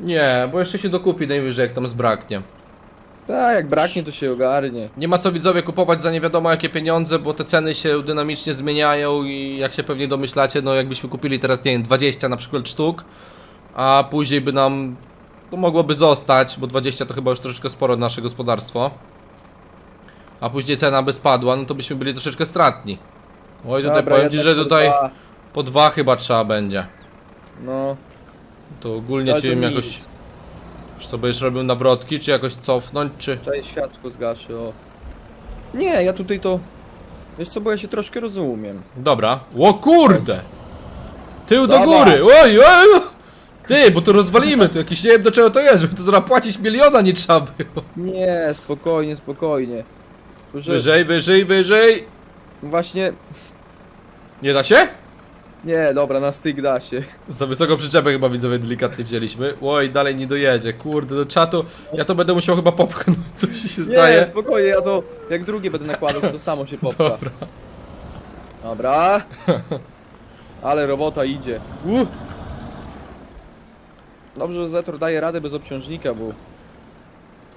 Nie, bo jeszcze się dokupi najwyżej jak tam zbraknie. Tak, jak braknie to się ogarnie. Nie ma co widzowie kupować za nie wiadomo jakie pieniądze, bo te ceny się dynamicznie zmieniają i jak się pewnie domyślacie, no jakbyśmy kupili teraz, nie wiem, 20 na przykład sztuk, a później by nam to mogłoby zostać, bo 20 to chyba już troszeczkę sporo na nasze gospodarstwo. A później cena by spadła, no to byśmy byli troszeczkę stratni. Oj, tutaj Dobra, powiem ci, ja że też tutaj kurwa, po dwa chyba trzeba będzie. No, To ogólnie ale ci to wiem nic. jakoś, czy co będziesz robił nawrotki, czy jakoś cofnąć, czy... Tutaj światło zgaszy, o. Nie, ja tutaj to... Wiesz co, bo ja się troszkę rozumiem. Dobra. O kurde! Tył do Zobacz. góry! Oj, oj! Ty, bo to rozwalimy, to jakiś nie wiem do czego to jest, żeby to zaraz płacić miliona nie trzeba było. Nie, spokojnie, spokojnie. Że Wyżej, wyżej, wyżej! Właśnie... Nie da się? Nie, dobra, na styk da się. Za wysoką przyczepę chyba widzowie delikatnie wzięliśmy. Oj, dalej nie dojedzie, kurde, do czatu. Ja to będę musiał chyba popchnąć, coś mi się Nie, zdaje. spokojnie, ja to... Jak drugie będę nakładał, to, to samo się popcha. Dobra. Dobra. Ale robota idzie. Uh. Dobrze, że Zetor daje radę bez obciążnika, bo...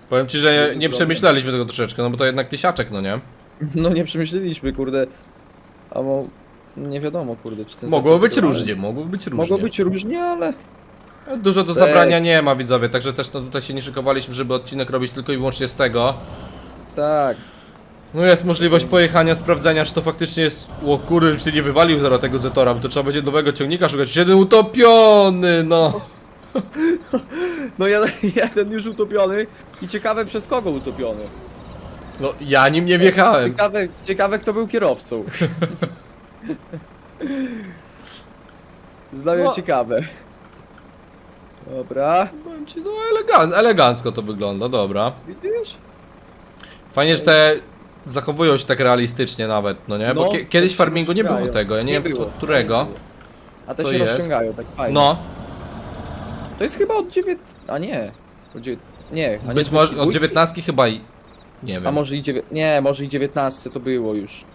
Powiem ci, że nie, nie przemyśleliśmy tego troszeczkę, no bo to jednak tysiaczek, no nie? No nie przemyśleliśmy, kurde. A mo... Nie wiadomo, kurde, czy ten Mogło być różnie, mogło być różnie. Mogło być różnie, ale... Dużo do zabrania nie ma widzowie, także też no, tutaj się nie szykowaliśmy, żeby odcinek robić tylko i wyłącznie z tego. Tak. No jest możliwość pojechania, sprawdzenia, czy to faktycznie jest... O kurde, już się nie wywalił zaraz tego Zetora, bo to trzeba będzie nowego ciągnika szukać. Jeden utopiony, no. No jeden, jeden już utopiony i ciekawe przez kogo utopiony. No ja nim nie wjechałem. Ciekawe, ciekawe kto był kierowcą. Zdanie No. ciekawe. Dobra. Powiem ci, no elegan elegancko to wygląda, dobra. Widzisz? Fajnie, że te zachowują się tak realistycznie nawet, no nie? Bo No, kie kiedyś w farmingu nie było tego, ja nie, Nie wiem było. od którego. A te To się jest. rozciągają tak fajnie. No, To jest chyba od dziewięt... A nie. Od dziewię... Nie. A nie być może od 22? 19 chyba i... Nie wiem. A może i dziewię... Nie, może i 19 to było już.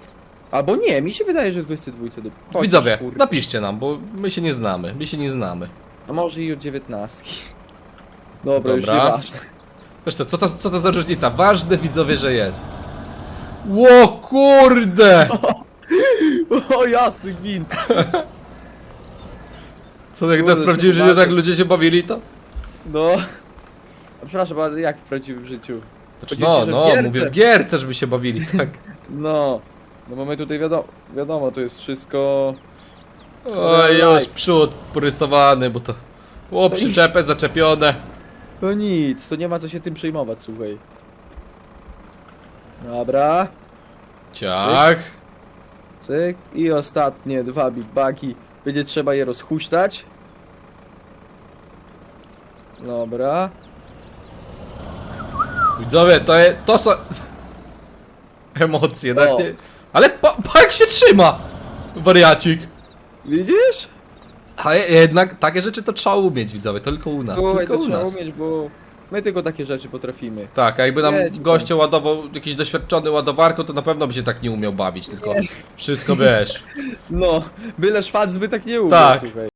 Albo nie, mi się wydaje, że w 22 to... Chociaż, Widzowie, napiszcie nam, bo my się nie znamy, my się nie znamy. A może i od 19. Dobra, już Dobra. nieważne. Zresztą, co to, co to za różnica? Ważne widzowie, że jest. Ło kurde! O jasny gwint. Co jak Kurde, w prawdziwym życiu tak ludzie się bawili to? No. A przepraszam, ale jak w prawdziwym życiu? Znaczy, no, że w no, gierce. mówię w gierce, żeby się bawili, tak. No. No bo my tutaj wiadomo, wiadomo, to jest wszystko... Oj, już przód porysowany, bo to... O, przyczepę zaczepione. To nic, to nie ma co się tym przejmować, słuchaj. Dobra, Ciach. cyk. I ostatnie dwa big bagi. Będzie trzeba je rozhuśtać. Dobra. Widzowie, to, je, to są... Emocje, tak O. nie... Ale pa, pa jak się trzyma! Wariacik. Widzisz? A je- jednak takie rzeczy to trzeba umieć, widzowie, tylko u nas, Słuchaj, tylko to u trzeba nas. umieć, bo my tylko takie rzeczy potrafimy. Tak, a jakby nam Jedź, goście ładował jakiś doświadczony ładowarką, to na pewno by się tak nie umiał bawić, tylko wszystko wiesz. No, byle szwad by tak nie umiał, Tak. słuchaj.